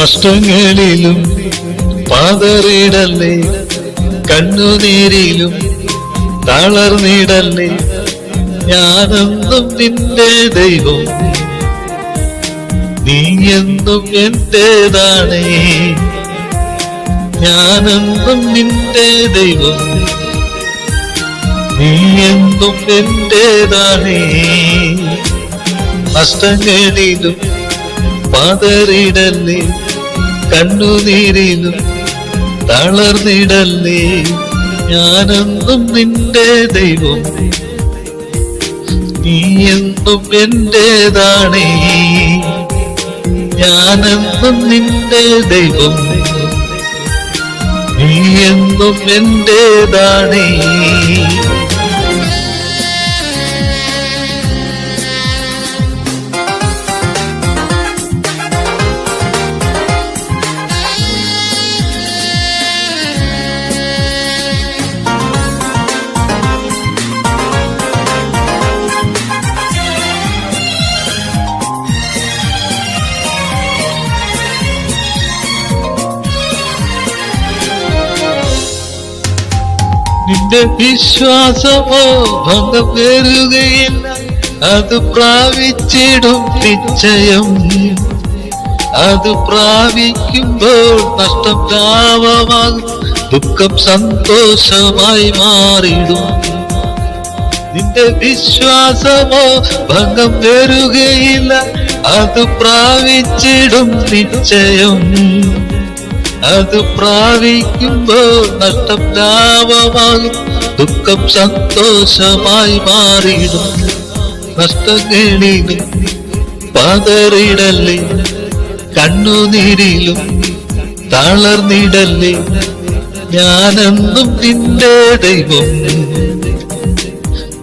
നഷ്ടങ്ങളിലും പാതറിടല്ലേ? കണ്ണുനീരിലും തളർന്നിടല്ലേ? ഞാനെന്നും നിന്റെ ദൈവം നീ എന്നും എന്റേതാണേ. ഞാനെന്നും നിന്റെ ദൈവം നീ എന്നും എന്റേതാണേ. നഷ്ടങ്ങളിലും പതറിടല്ലേ കണ്ണുനീരിലും തളർന്നിടല്ലേ? ഞാനെന്നും നിന്റെ ദൈവം. നീ എന്നും എന്റേതാണേ. ഞാനെന്നും നിന്റെ ദൈവം. നീ എന്നും എന്റേതാണേ. നിന്റെ വിശ്വാസമോ ഭംഗം വരുകയില്ല അത് പ്രാപിച്ചിടും നിശ്ചയം. അത് പ്രാപിക്കുമ്പോൾ നഷ്ടം ലാഭമാകും. ദുഃഖം സന്തോഷമായി മാറിടും നിന്റെ വിശ്വാസമോ ഭംഗം വരുകയില്ല അത് പ്രാപിച്ചിടും നിശ്ചയം. അത് പ്രാപിക്കുമ്പോൾ നഷ്ടം ലാഭമാകും ദുഃഖം സന്തോഷമായി മാറിയിടും. നഷ്ടങ്ങളിലും പതറിടല്ലേ കണ്ണുനീരിലും തളർന്നിടല്ലേ ഞാനെന്നും നിന്റെ ദൈവം.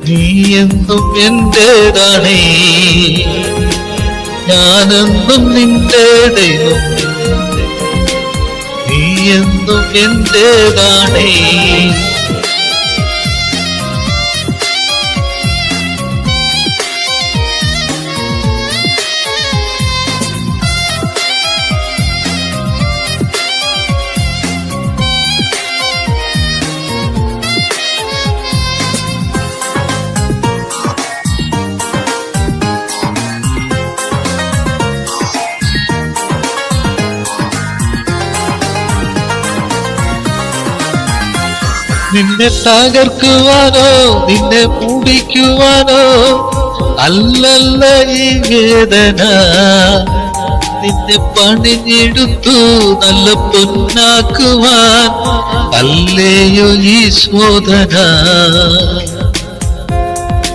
നീ എന്നും എന്റേതാണേ. ഞാനെന്നും നിന്റെ ദൈവം. എന്നും എന്റേതാണേ നിന്നെ തകർക്കുവാനോ നിന്നെ മൂടിക്കുവാനോ അല്ലല്ല ഈ വേദന. നിന്നെ പണിഞ്ഞെടുത്തു നല്ല പൊന്നാക്കുവാൻ. അല്ലേയോ ഈ ശോധന.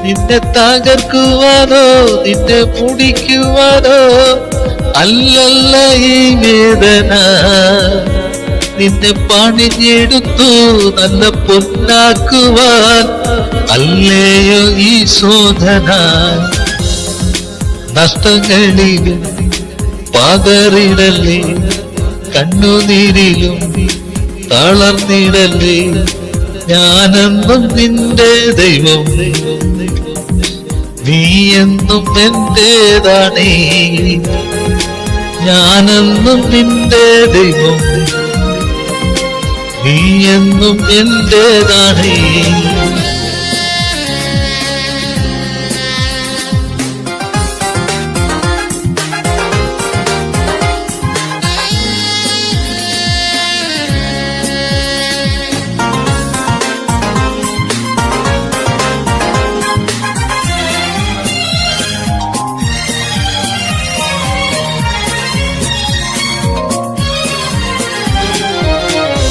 നിന്നെ തകർക്കുവാനോ നിന്നെ മുടിക്കുവാനോ അല്ലല്ല ഈ വേദന. നിന്നെ പണിഞ്ഞെടുത്തു നല്ല പൊന്നാക്കുവാൻ. അല്ലേയോ ഈ ശോധന നഷ്ടങ്ങളിൽ പകറിടല്ലേ കണ്ണുനീരിലും തളർന്നിടല്ലേ? ഞാനെന്നും നിന്റെ ദൈവം. നീ എന്നും എന്റേതാണേ. ഞാനെന്നും നിന്റെ ദൈവം. നീ എന്നും എന്റേതാണേ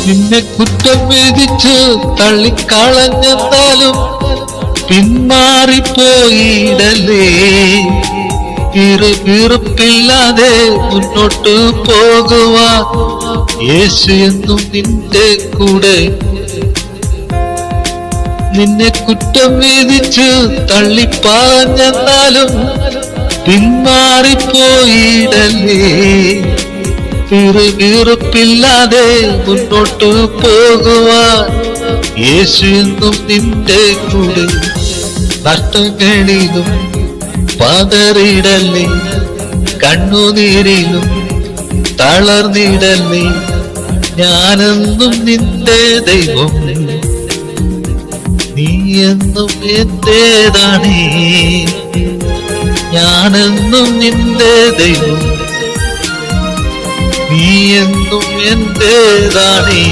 നിന്നെ കുറ്റം വിധിച്ച് തള്ളിക്കളഞ്ഞെന്നാലും പിന്മാറിപ്പോയിടല്ലേ വീറുപ്പില്ലാതെ മുന്നോട്ട് പോകുവാൻ യേശു എന്നും നിന്റെ കൂടെ. നിന്നെ കുറ്റം വിധിച്ച് തള്ളിപ്പാഞ്ഞെന്നാലും പിന്മാറിപ്പോയിടല്ലേ വീറുപ്പില്ലാതെ മുന്നോട്ട് പോകുവാൻ യേശു എന്നും നിന്റെ കൂടെ നഷ്ടങ്ങളിലും പതറിടല്ലേ കണ്ണുനീരിലും തളർന്നിടല്ലേ ഞാനെന്നും നിന്റെ ദൈവം. നീ എന്നും എന്റേതാണേ. ഞാനെന്നും നിന്റെ ദൈവം. നീ എന്നും എന്റേതാണേ